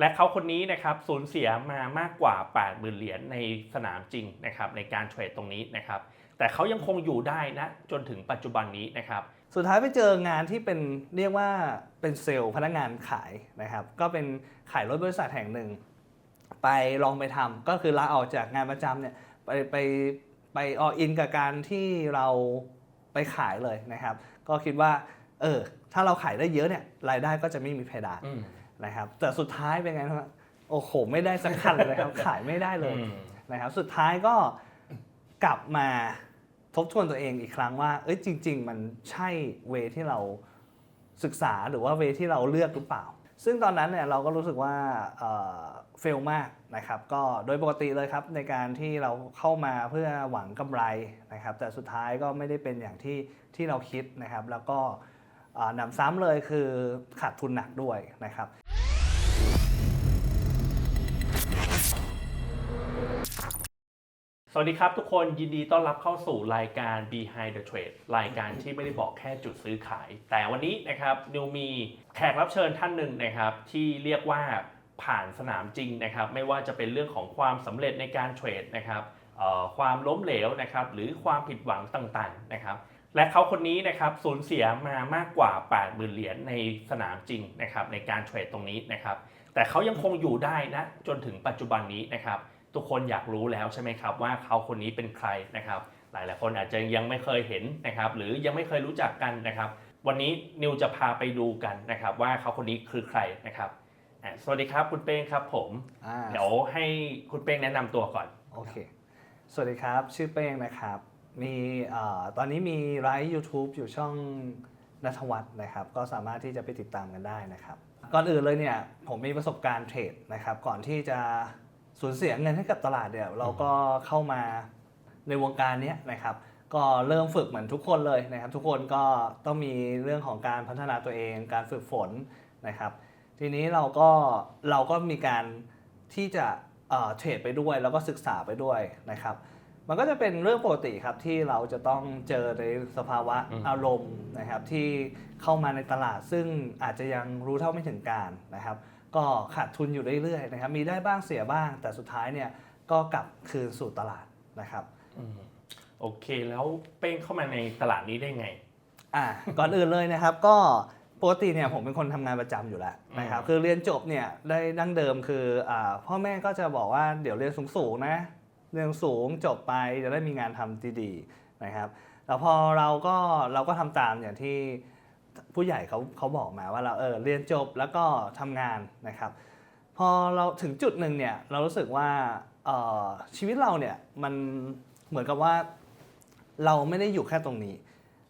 และเขาคนนี้นะครับสูญเสียมามากกว่า 80,000 เหรียญในสนามจริงนะครับในการเทรดตรงนี้นะครับแต่เขายังคงอยู่ได้นะจนถึงปัจจุบันนี้นะครับสุดท้ายไปเจองานที่เป็นเรียกว่าเป็นเซลล์พนักงานขายนะครับก็เป็นขายรถบริษัทแห่งหนึ่ง ไปลองไปทำก็คือลาออกจากงานประจำเนี่ยไปไปไปออินกับการที่เราไปขายเลยนะครับ ก็คิดว่าเออถ้าเราขายได้เยอะเนี่ยรายได้ก็จะไม่มีเพดานอืม นะครับแต่สุดท้ายเป็นไงครับโอ้โหไม่ได้สักคันเลยครับขายไม่ได้เลยอืมนะครับสุดท้ายก็กลับมาทบทวนตัวเองอีกครั้งว่าเอ้ยจริง ๆ มันใช่เวที่เราศึกษาหรือว่าเวที่เราเลือกหรือเปล่า ซึ่งตอนนั้นเนี่ยเราก็รู้สึกว่าเฟลมากนะครับก็โดยปกติเลยครับในการที่เราเข้ามาเพื่อหวังกำไรนะครับแต่สุดท้ายก็ไม่ได้เป็นอย่างที่ที่เราคิดนะครับ แล้วก็อ่านำซ้ำเลยคือขาดทุนหนักด้วยนะครับ สวัสดีครับทุกคนยินดีต้อนรับเข้าสู่รายการ Behind the Trade รายการที่ไม่ได้บอกแค่จุดซื้อขาย แต่วันนี้นะครับนิวมีแขกรับเชิญท่านหนึ่งนะครับที่เรียกว่าผ่านสนามจริงนะครับไม่ว่าจะเป็นเรื่องของความสำเร็จในการเทรดนะครับความล้มเหลวนะครับหรือความผิดหวังต่างๆนะครับและเขาคนนี้นะครับสูญเสียมามากกว่า 80,000 เหรียญในสนามจริงนะครับในการเทรดตรงนี้นะครับแต่เขายังคงอยู่ได้นะจนถึงปัจจุบันนี้นะครับ ทุกคนอยากรู้แล้วใช่ไหมครับว่าเขาคนนี้เป็นใครนะครับ หลายๆคนอาจจะยังไม่เคยเห็นนะครับ หรือยังไม่เคยรู้จักกันนะครับ วันนี้นิวจะพาไปดูกันนะครับ ว่าเขาคนนี้คือใครนะครับอะสวัสดีครับคุณเป้งครับผมอ่าเดี๋ยวให้คุณเป้งแนะนำตัวก่อนโอเคสวัสดีครับชื่อเป้งนะครับ มีเอ่อตอนนี้มีไลฟ์ YouTube อยู่ช่องนัทวัฒน์นะครับ ก็สามารถที่จะไปติดตามกันได้นะครับ ก่อนอื่นเลยเนี่ยผมมีประสบการณ์เทรดนะครับ ก่อนที่จะ สูญเสียเงินให้กับตลาดเนี่ยเราก็เข้ามาในวงการเนี้ยนะครับ ก็เริ่มฝึกเหมือนทุกคนเลยนะครับ ทุกคนก็ต้องมีเรื่องของการพัฒนาตัวเอง การฝึกฝนนะครับ ทีนี้เราก็เราก็มีการที่จะเอ่อเทรดไปด้วยแล้วก็ศึกษาไปด้วยนะครับ มันก็จะเป็นเรื่องปกติครับที่เราจะต้องเจอในสภาวะอืมอารมณ์นะครับที่เข้ามาในตลาดซึ่งอาจจะยังรู้เท่าไม่ถึงการนะครับ ก็ขาดทุนอยู่เรื่อยๆนะครับมีได้บ้างเสียบ้าง แต่สุดท้ายเนี่ยก็กลับคืนสู่ตลาดนะครับอืมโอเคแล้วเป้งเข้ามาในตลาดนี้ได้ไงอ่าก่อนอื่นเลยนะครับก็ปกติเนี่ยผมเป็นคนทำงานประจำอยู่แล้วนะครับอืมคือเรียนจบเนี่ยได้ดั้งเดิมคืออ่าพ่อแม่ก็จะบอกว่าเดี๋ยวเรียนสูงๆนะเรียนสูงจบไปจะได้มีงานทำดีๆนะครับแล้วพอเราก็เราก็ทำตามอย่างที่ ผู้ใหญ่เขาเขาบอกมาว่าเราเออเรียนจบแล้วก็ทำงานนะครับ พอเราถึงจุดหนึ่งเนี่ยเรารู้สึกว่าเอ่อชีวิตเราเนี่ยมันเหมือนกับว่าเราไม่ได้อยู่แค่ตรงนี้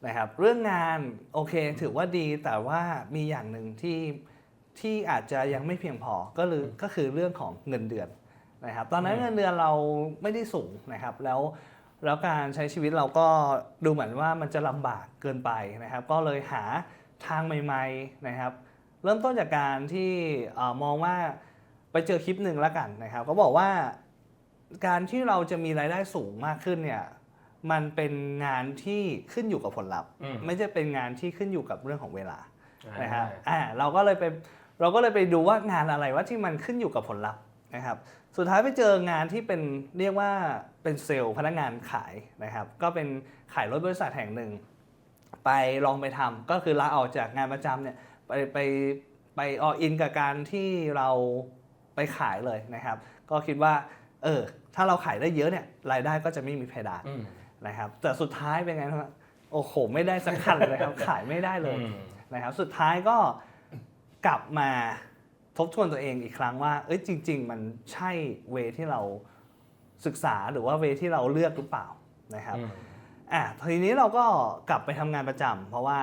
นะครับ เรื่องงานโอเคถือว่าดีแต่ว่ามีอย่างหนึ่งที่ที่อาจจะยังไม่เพียงพอก็คือก็คือเรื่องของเงินเดือนนะครับ ตอนนั้นอืมเงินเดือนเราไม่ได้สูงนะครับ แล้วแล้วการใช้ชีวิตเราก็ดูเหมือนว่ามันจะลำบากเกินไปนะครับ ก็เลยหา ทางใหม่ๆนะครับ เริ่มต้นจากการที่เอ่อมองว่าไปเจอคลิปหนึ่งแล้วกันนะครับ ก็บอกว่าการที่เราจะมีรายได้สูงมากขึ้นเนี่ยมันเป็นงานที่ขึ้นอยู่กับผลลัพธ์อืมไม่ใช่เป็นงานที่ขึ้นอยู่กับเรื่องของเวลาอ่านะครับอ่าเราก็เลยไปเราก็เลยไปดูว่างานอะไรว่าที่มันขึ้นอยู่กับผลลัพธ์นะครับ สุดท้ายไปเจองานที่เป็นเรียกว่าเป็นเซลล์พนักงานขายนะครับ ก็เป็นขายรถบริษัทแห่งหนึ่ง ไปลองไปทำก็คือลาออกจากงานประจำเนี่ยไปไปไปออินกับการที่เราไปขายเลยนะครับ ก็คิดว่าเออถ้าเราขายได้เยอะเนี่ยรายได้ก็จะไม่มีเพดานอืมนะครับ แต่สุดท้ายเป็นไงครับโอ้โห ไม่ได้สักคันเลยครับ ขายไม่ได้เลยอืมนะครับ สุดท้ายก็กลับมาทบทวนตัวเองอีกครั้งว่า เอ้ยจริง ๆ มันใช่เวที่เราศึกษาหรือว่าเวที่เราเลือกหรือเปล่านะครับ อืมอะทีนี้เราก็กลับไปทำงานประจำเพราะว่า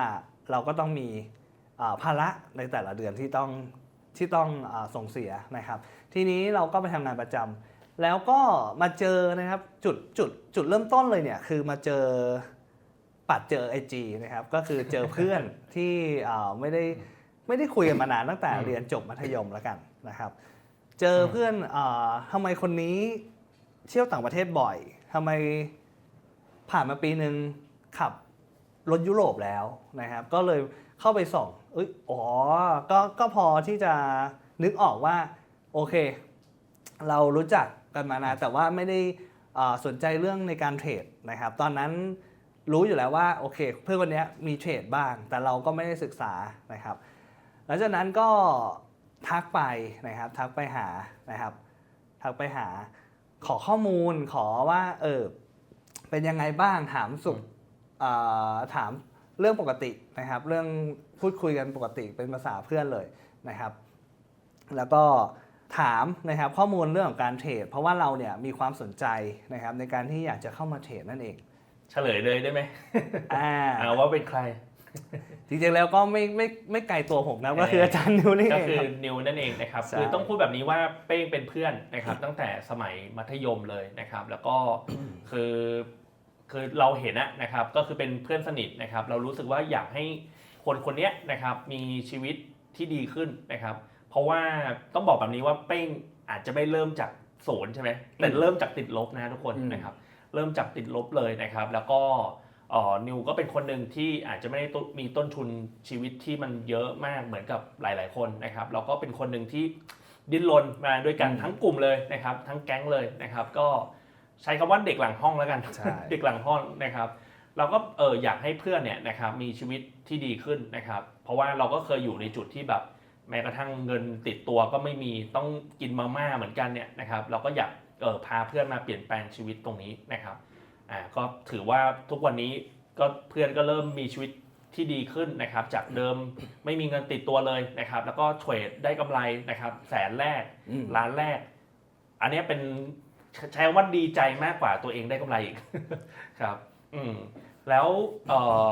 เราก็ต้องมีอ่าภาระในแต่ละเดือนที่ต้องที่ต้องอาส่งเสียนะครับ ทีนี้เราก็ไปทำงานประจำแล้วก็มาเจอนะครับจุดจุดจุดเริ่มต้นเลยเนี่ยคือมาเจอปัดเจอ IG นะครับก็คือเจอเพื่อนที่อ่าไม่ได้ไม่ได้คุยกันมานานตั้งแต่อืมเรียนจบมัธยมแล้วกันนะครับ เจอเพื่อนอาทำไมคนนี้เที่ยวต่างประเทศบ่อยทำไม ผ่านมาปีหนึ่งขับรถยุโรปแล้วนะครับ ก็เลยเข้าไปส่องเอ้ยอ๋อก็ก็พอที่จะนึกออกว่า โอเค เรารู้จักกันมานานแต่ว่าไม่ได้สนใจเรื่องในการเทรดนะครับ ตอนนั้นรู้อยู่แล้วว่าโอเค เพื่อนคนนี้มีเทรดบ้าง แต่เราก็ไม่ได้ศึกษานะครับ หลังจากนั้นก็ทักไปนะครับ ทักไปหานะครับ ทักไปหาขอข้อมูลขอว่าเออ เป็นยังไงบ้างถามสุขอ่าถามเรื่องปกตินะครับ เรื่องพูดคุยกันปกติเป็นภาษาเพื่อนเลยนะครับ แล้วก็ถามนะครับข้อมูลเรื่องของการเทรดเพราะว่าเราเนี่ยมีความสนใจนะครับในการที่อยากจะเข้ามาเทรดนั่นเอง เฉลยเลยได้ไหมอ่าเอาว่าเป็นใคร จริงๆแล้วก็ไม่ไม่ไม่ไกลตัวผมนะก็คืออาจารย์นิวนี่ก็เองคือครับ นิวนั่นเองนะครับใช่คือต้องพูดแบบนี้ว่าเป้งเป็นเพื่อนนะครับ ตั้งแต่สมัยมัธยมเลยนะครับ แล้วก็ คือคือเราเห็นอะนะครับก็คือเป็นเพื่อนสนิทนะครับ เรารู้สึกว่าอยากให้คนคนเนี้ยนะครับมีชีวิตที่ดีขึ้นนะครับ เพราะว่าต้องบอกแบบนี้ว่าเป้งอาจจะไม่เริ่มจากศูนย์ใช่ไหมแต่เริ่มจากติดลบนะทุกคนอืมนะครับ เริ่มจากติดลบเลยนะครับ แล้วก็เอ่อนิวก็เป็นคนหนึ่งที่อาจจะไม่ได้ต้นมีต้นทุนชีวิตที่มันเยอะมากเหมือนกับหลาย ๆ คนนะครับแล้วก็เป็นคนหนึ่งที่ดิ้นรนมาด้วยกันอืมทั้งกลุ่มเลยนะครับ ทั้งแก๊งเลยนะครับ ก็ใช้คำว่าเด็กหลังห้องแล้วกันใช่เด็กหลังห้องนะครับเราก็เอออยากให้เพื่อนเนี่ยนะครับมีชีวิตที่ดีขึ้นนะครับ เพราะว่าเราก็เคยอยู่ในจุดที่แบบแม้กระทั่งเงินติดตัวก็ไม่มีต้องกินมาม่าเหมือนกันเนี่ยนะครับ เราก็อยากเออพาเพื่อนมาเปลี่ยนแปลงชีวิตตรงนี้นะครับ อ่าก็ถือว่าทุกวันนี้ก็เพื่อนก็เริ่มมีชีวิตที่ดีขึ้นนะครับ จากเดิมไม่มีเงินติดตัวเลยนะครับ แล้วก็เทรดได้กำไรนะครับ แสนแรกอืม ล้านแรก อันเนี้ยเป็นใช้คำว่าดีใจมากกว่าตัวเองได้กำไรอีก ครับ อืมแล้วเออ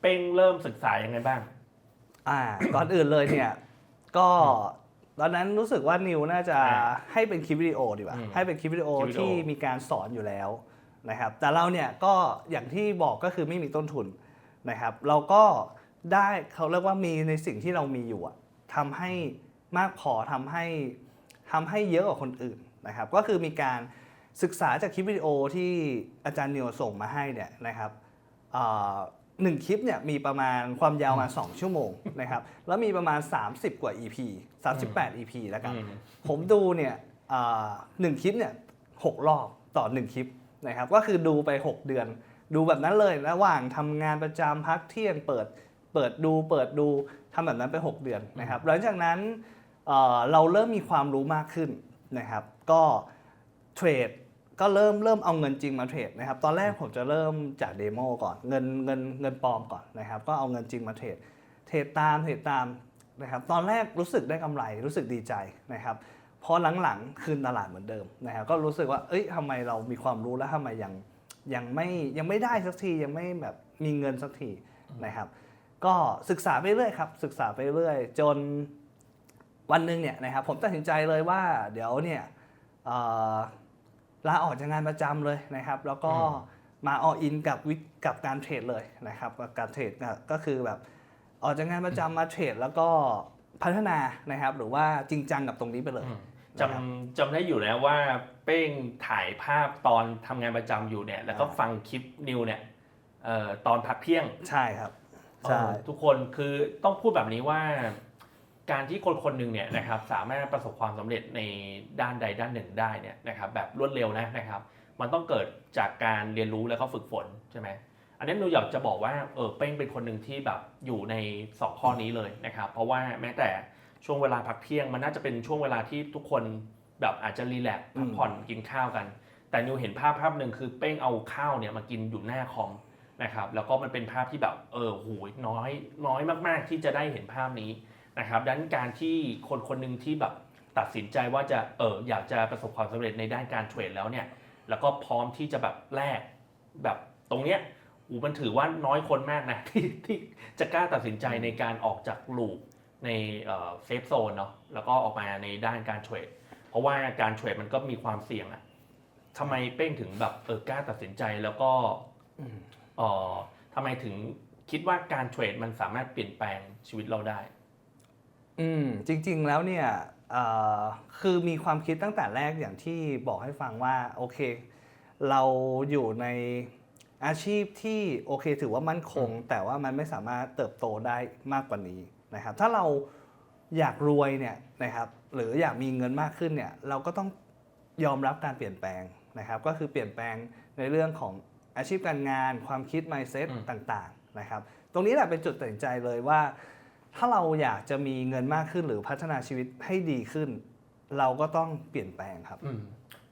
เป้งเริ่มศึกษายังไงบ้าง อ่า ก่อนอื่นเลยเนี่ย ก็ตอนนั้นรู้สึกว่านิวน่าจะอ่าให้เป็นคลิปวิดีโอดีกว่า อืมให้เป็นคลิปวิดีโอคลิปวิดีโอ ที่มีการสอนอยู่แล้ว นะครับแต่เราเนี่ยก็อย่างที่บอกก็คือไม่มีต้นทุนนะครับ เราก็ได้เขาเรียกว่ามีในสิ่งที่เรามีอยู่อะทำให้มากพอทำให้ทำให้เยอะกว่าคนอื่นนะครับ ก็คือมีการศึกษาจากคลิปวิดีโอที่อาจารย์นิวส่งมาให้เนี่ยนะครับอ่าหนึ่งคลิปเนี่ยมีประมาณความยาวมา 2 ชั่วโมงนะครับแล้วมีประมาณ 30 กว่า EP 38 EP แล้วกันอืมผมดูเนี่ยอ่าหนึ่งคลิปเนี่ยหกรอบต่อ 1 คลิป นะครับก็คือดูไป 6 เดือน ดูแบบนั้นเลยระหว่างทำงานประจำพักเที่ยงเปิดเปิดดูเปิดดูทำแบบนั้นไป 6 เดือนนะครับหลังจากนั้นเเราเริ่มมีความรู้มากขึ้นนะครับก็เทรดก็เริ่มเริ่มเอาเงินจริงมาเทรดนะครับตอนแรกผมจะเริ่มจากเดโมก่อนเงินเงินเงินปลอมก่อนนะครับก็เอาเงินจริงมาเทรดเทรดตามเทรดตามนะครับตอนแรกรู้สึกได้กำไรรู้สึกดีใจนะครับ พอหลังๆคืนตลาดเหมือนเดิมนะครับก็รู้สึกว่า เอ้ยทำไมเรามีความรู้แล้วทำไมยังยังไม่ยังไม่ได้สักทียังไม่แบบมีเงินสักทีนะครับ ก็ศึกษาไปเรื่อยครับ ศึกษาไปเรื่อยจนวันหนึ่งเนี่ยนะครับผมตัดสินใจเลยว่าเดี๋ยวเนี่ยเอ่อลาออกจากงานประจำเลยนะครับ แล้วก็อืมมาออินกับวิกับการเทรดเลยนะครับกับการเทรดก็ก็คือแบบออกจากงานประจำมาเทรดแล้วก็พัฒนานะครับ หรือว่าจริงจังกับตรงนี้ไปเลยอืม จำจำได้อยู่แล้วว่าเป้งถ่ายภาพตอนทำงานประจำอยู่เนี่ย แล้วก็อ่าฟังคลิปนิวเนี่ยเอ่อตอนพักเที่ยงใช่ครับ ใช่ เออทุกคนคือต้องพูดแบบนี้ว่า การที่คนคนหนึ่งเนี่ยนะครับ สามารถประสบความสำเร็จในด้านใดด้านหนึ่งได้เนี่ยนะครับ แบบรวดเร็วนะนะครับ มันต้องเกิดจากการเรียนรู้แล้วก็ฝึกฝนใช่ไหมอันนี้หนูอยากจะบอกว่าเออเป้งเป็นคนหนึ่งที่แบบอยู่ในสองข้อนี้เลยนะครับ เพราะว่าแม้แต่ ช่วงเวลาพักเที่ยง มันน่าจะเป็นช่วงเวลาที่ทุกคนแบบอาจจะรีแลกซ์พักผ่อนกินข้าวกัน แต่นิวเห็นภาพภาพหนึ่งคือเป้งเอาข้าวเนี่ยมากินอยู่หน้าคอมนะครับแล้วก็มันเป็นภาพที่แบบเออโหยน้อยน้อยมาก ๆ ที่จะได้เห็นภาพนี้นะครับดังนั้นการที่คนคนหนึ่งที่แบบตัดสินใจว่าจะเอออยากจะประสบความสำเร็จในด้านการเทรดแล้วเนี่ยแล้วก็พร้อมที่จะแบบแลกแบบตรงเนี้ยอูมันถือว่าน้อยคนมากนะที่ที่จะกล้าตัดสินใจในการออกจากลูป ในเซฟโซนเนาะแล้วก็ออกมาในด้านการเทรดเพราะว่าการเทรดมันก็มีความเสี่ยงอะทำไมเป้งถึงแบบเออกล้าตัดสินใจแล้วก็อืมเออทำไมถึงคิดว่าการเทรดมันสามารถเปลี่ยนแปลงชีวิตเราได้ อืมจริง ๆแล้วเนี่ยเอ่อคือมีความคิดตั้งแต่แรกอย่างที่บอกให้ฟังว่าโอเค เราอยู่ในอาชีพที่โอเค ถือว่ามั่นคง แต่ว่ามันไม่สามารถเติบโตได้มากกว่านี้ นะครับถ้าเราอยากรวยเนี่ยนะครับหรืออยากมีเงินมากขึ้นเนี่ยเราก็ต้องยอมรับการเปลี่ยนแปลงนะครับก็คือเปลี่ยนแปลงในเรื่องของอาชีพการงาน ความคิด mindset อืมต่างๆนะครับตรงนี้แหละเป็นจุดตัดสินใจเลยว่า ถ้าเราอยากจะมีเงินมากขึ้นหรือพัฒนาชีวิตให้ดีขึ้น เราก็ต้องเปลี่ยนแปลงครับอืม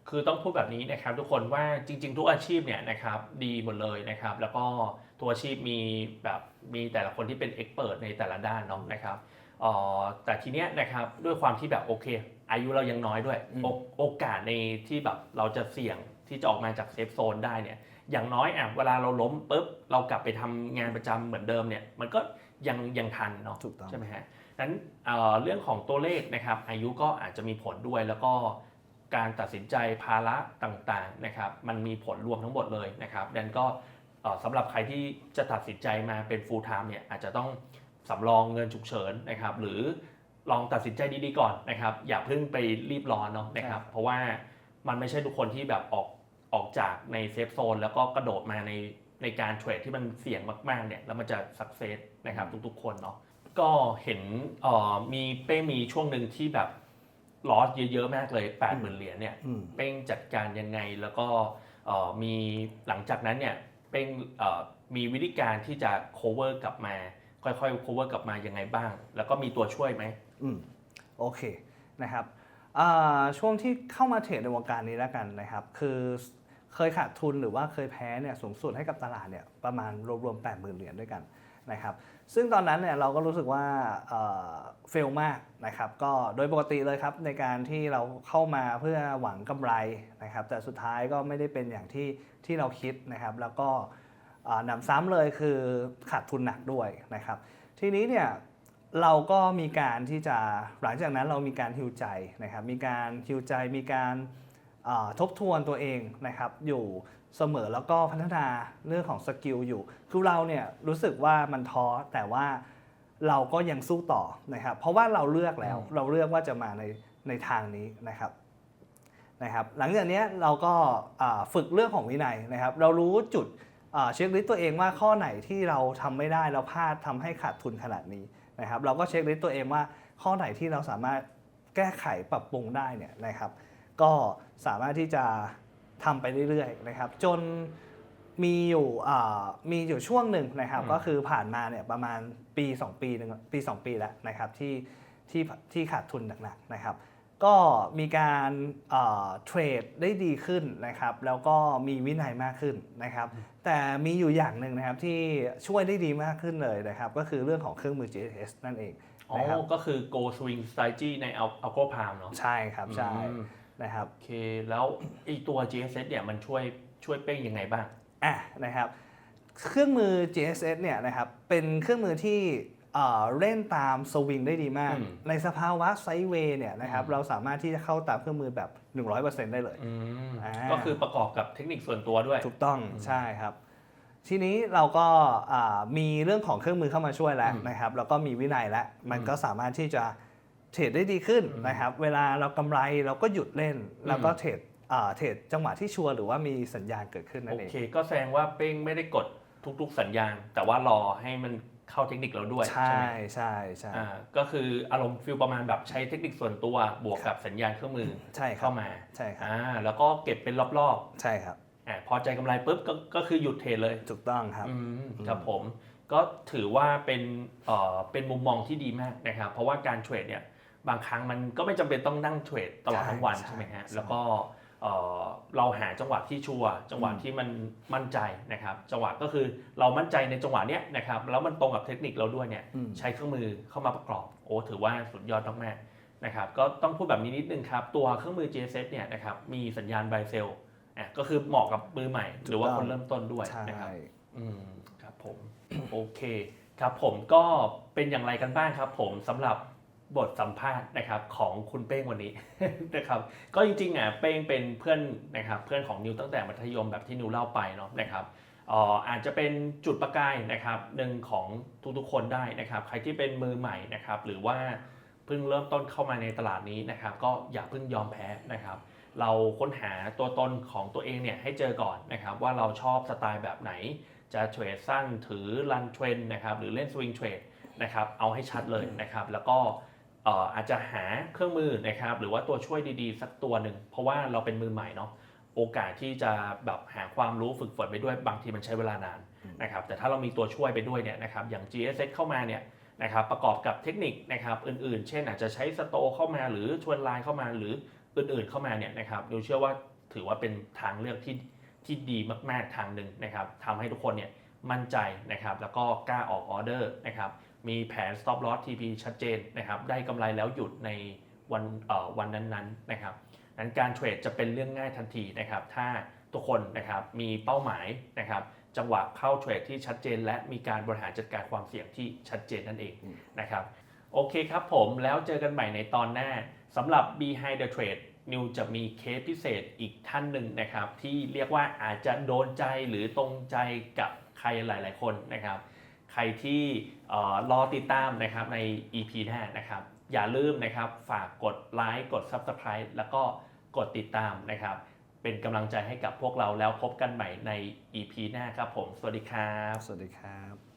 คือต้องพูดแบบนี้นะครับทุกคนว่าจริง ๆ ทุกอาชีพเนี่ยนะครับดีหมดเลยนะครับ แล้วก็ทุกอาชีพมีแบบมีแต่ละคนที่เป็นเอ็กเปิดในแต่ละด้านเนาะนะครับเอ่อแต่ทีเนี้ยนะครับด้วยความที่แบบโอเค อายุเรายังน้อยด้วยอืมโอโอกาสในที่แบบเราจะเสี่ยงที่จะออกมาจากเซฟโซนได้เนี่ยอย่างน้อยอะเวลาเราล้มปุ๊บเรากลับไปทำงานประจำเหมือนเดิมเนี่ยมันก็ยังยังทันเนาะถูกต้องใช่ไหมฮะนั้นเอ่อเรื่องของตัวเลขนะครับอายุก็อาจจะมีผลด้วยแล้วก็ การตัดสินใจภาระต่างๆนะครับมันมีผลรวมทั้งหมดเลยนะครับดังนั้นก็เอ่อสำหรับใครที่จะตัดสินใจมาเป็น full time เนี่ยอาจจะต้องสำรองเงินฉุกเฉินนะครับหรือลองตัดสินใจดีๆก่อนนะครับ อย่าเพิ่งไปรีบร้อนเนาะนะครับ เพราะว่ามันไม่ใช่ทุกคนที่แบบออกออกจากในเซฟโซนแล้วก็กระโดดมาในในการเทรดที่มันเสี่ยงมากๆเนี่ยแล้วมันจะสักเซสนะครับทุกๆคนเนาะก็เห็นเอ่อมีเป้มีช่วงหนึ่งที่แบบ ลอสเยอะๆมากเลย8 0,000เหรียญเนี่ยอืม เป้งจัดการยังไงแล้วก็เอ่อมีหลังจากนั้นเนี่ยเป้งเอ่อมีวิธีการที่จะ cover กลับมา ค่อยๆ cover กลับมายังไงบ้าง แล้วก็มีตัวช่วยไหม อืมโอเคนะครับอ่าช่วงที่เข้ามาเทรดในวงการนี้แล้วกันนะครับ คือเคยขาดทุนหรือว่าเคยแพ้เนี่ยสูงสุดให้กับตลาดเนี่ยประมาณรวมๆ 80,000 เหรียญด้วยกัน นะครับซึ่งตอนนั้นเนี่ยเราก็รู้สึกว่าเฟลมากนะครับก็โดยปกติเลยครับในการที่เราเข้ามาเพื่อหวังกำไรนะครับแต่สุดท้ายก็ไม่ได้เป็นอย่างที่ที่เราคิดนะครับแล้วก็หนำซ้ำเลยคือขาดทุนหนักด้วยนะครับทีนี้เนี่ยเราก็มีการที่จะหลังจากนั้นเรามีการฮิวใจนะครับมีการฮิวใจมีการทบทวนตัวเองนะครับอยู่ เสมอแล้วก็พัฒนาเรื่องของสกิลอยู่ คือเราเนี่ยรู้สึกว่ามันท้อแต่ว่าเราก็ยังสู้ต่อนะครับ เพราะว่าเราเลือกแล้วอืมเราเลือกว่าจะมาในในทางนี้นะครับนะครับ หลังจากเนี้ยเราก็อ่าฝึกเรื่องของวินัยนะครับ เรารู้จุดอ่าเช็คลิสต์ตัวเองว่าข้อไหนที่เราทำไม่ได้เราพลาดทำให้ขาดทุนขนาดนี้นะครับ เราก็เช็คลิสต์ตัวเองว่าข้อไหนที่เราสามารถแก้ไขปรับปรุงได้เนี่ยนะครับ ก็สามารถที่จะ ทำไปเรื่อยๆนะครับ จนมีอยู่อ่ามีอยู่ช่วงหนึ่งนะครับอืมก็คือผ่านมาเนี่ยประมาณปี 2 ปีหนึ่งปี 2 ปีแล้วนะครับที่ที่ที่ขาดทุนหนักๆนะครับ ก็มีการเอ่อเทรดได้ดีขึ้นนะครับ แล้วก็มีวินัยมากขึ้นนะครับ แต่มีอยู่อย่างหนึ่งนะครับที่ช่วยได้ดีมากขึ้นเลยนะครับ ก็คือเรื่องของเครื่องมือ GS นั่นเองอ๋อนะครับก็คือ go swing strategy ใน algo palm เนาะใช่ครับใช่อืม นะครับ โอเค แล้วไอตัว GSS เนี่ยมันช่วยช่วยเป้งยังไงบ้าง อะนะครับ เครื่องมือ GSS เนี่ยนะครับเป็นเครื่องมือที่เอ่อเล่นตามสวิงได้ดีมาก อืมในสภาวะไซด์เวย์เนี่ยนะครับอืม เราสามารถที่จะเข้าตามเครื่องมือแบบ 100%ได้เลย อืมอ่า ก็คือประกอบกับเทคนิคส่วนตัวด้วย ถูกต้องใช่ครับ ทีนี้เราก็อ่ามีเรื่องของเครื่องมือเข้ามาช่วยแล้วอืมนะครับ แล้วก็มีวินัยแล้วมันอืมก็สามารถที่จะ เทรดได้ดีขึ้นอืมนะครับ เวลาเรากำไรเราก็หยุดเล่น แล้วก็เทรดอ่าเทรดจังหวะที่ชัวร์หรือว่ามีสัญญาณเกิดขึ้นนั่โอนเองเค ก็แสดงว่าเป้งไม่ได้กดทุก ๆ สัญญาณ แต่ว่ารอให้มันเข้าเทคนิคเราด้วย ใช่ไหมใช่ใช่อ่าก็คืออารมณ์ฟิลประมาณแบบใช้เทคนิคส่วนตัวบวกกับสัญญาณเครื่องมือใช่ครัเข้าบมาใช่ครับอ่าแล้วก็เก็บเป็นรอบใช่ครับๆอ่าพอใจกำไรปุ๊บก็ก็คือหยุดเทรดเลยถูกต้องครับอืมครับผมก็ถือว่าเป็นเอ่อเป็นมุมมองที่ดีมากนะครับ เพราะว่าการเทรดเนี่ย บางครั้งมันก็ไม่จำเป็นต้องนั่งเทรดตลอดทั้งวันใช่ใช่ไหมฮะใช่แล้วก็เอ่อเราหาจังหวะที่ชัวร์จังหวะอืมที่มันมั่นใจนะครับ จังหวะก็คือเรามั่นใจในจังหวะเนี้ยนะครับแล้วมันตรงกับเทคนิคเราด้วยเนี่ยอืมใช้เครื่องมือเข้ามาประกอบโอ้ถือว่าสุดยอดมากๆนะครับก็ต้องพูดแบบนี้นิดนึงครับ ตัวเครื่องมือ GSS เนี่ยนะครับมีสัญญาณ buy sell อะก็คือเหมาะกับมือใหม่ หรือว่าคนเริ่มต้นด้วยใช่นะครับอืมครับผมโอเคครับผมก็เป็นอย่างไรกันบ้างครับ ผมสำหรับ บทสัมภาษณ์นะครับของคุณเป้งวันนี้นะครับก็จริงๆอะเป้งเป็นเพื่อนนะครับเพื่อนของนิวตั้งแต่มัธยมแบบที่นิวเล่าไปเนาะนะครับเอ่ออาจจะเป็นจุดประกายนะครับหนึ่งของทุกๆคนได้นะครับใครที่เป็นมือใหม่นะครับหรือว่าเพิ่งเริ่มต้นเข้ามาในตลาดนี้นะครับก็อย่าเพิ่งยอมแพ้นะครับเราค้นหาตัวตนของตัวเองเนี่ยให้เจอก่อนนะครับว่าเราชอบสไตล์แบบไหน จะเทรดสั้นถือรันเทรนนะครับหรือเล่นสวิงเทรดนะครับเอาให้ชัดเลยนะครับแล้วก็ อ่ออาจจะหาเครื่องมือนะครับหรือว่าตัวช่วยดีๆ สักตัวหนึ่งเพราะว่าเราเป็นมือใหม่เนาะโอกาสที่จะแบบหาความรู้ฝึกฝนไปด้วยบางทีมันใช้เวลานานนะครับแต่ถ้าเรามีตัวช่วยไปด้วยเนี่ยนะครับอย่าง GSX เข้ามาเนี่ยนะครับประกอบกับเทคนิคนะครับอื่นๆ เช่นอาจจะใช้สโตเข้ามาหรือชวนไลน์เข้ามาหรืออื่นๆเข้ามาเนี่ยนะครับนิวเชื่อว่าถือว่าเป็นทางเลือกที่ที่ดีมากๆทางหนึ่งนะครับทำให้ทุกคนเนี่ยมั่นใจนะครับแล้วก็กล้าออกออเดอร์นะครับ มีแผน stop loss TP ชัดเจนนะครับได้กำไรแล้วหยุดในวันเอ่อวันนั้นๆนะครับนั้นการเทรดจะเป็นเรื่องง่ายทันทีนะครับถ้าทุกคนนะครับมีเป้าหมายนะครับจังหวะเข้าเทรดที่ชัดเจน และมีการบริหารจัดการความเสี่ยงที่ชัดเจนนั่นเองนะครับโอเคครับผมแล้วเจอกันใหม่ในตอนหน้าสำหรับ Behind the Trade นิวจะมีเคสพิเศษอีกท่านหนึ่งนะครับ ที่เรียกว่าอาจจะโดนใจหรือตรงใจกับใครหลาย ๆ คนนะครับ ใครที่เอ่อรอติดตามนะครับใน EP หน้านะครับ อย่าลืมนะครับฝากกดไลค์กด Subscribe แล้วก็กดติดตามนะครับ เป็นกำลังใจให้กับพวกเราแล้วพบกันใหม่ใน EP หน้าครับผม สวัสดีครับ สวัสดีครับ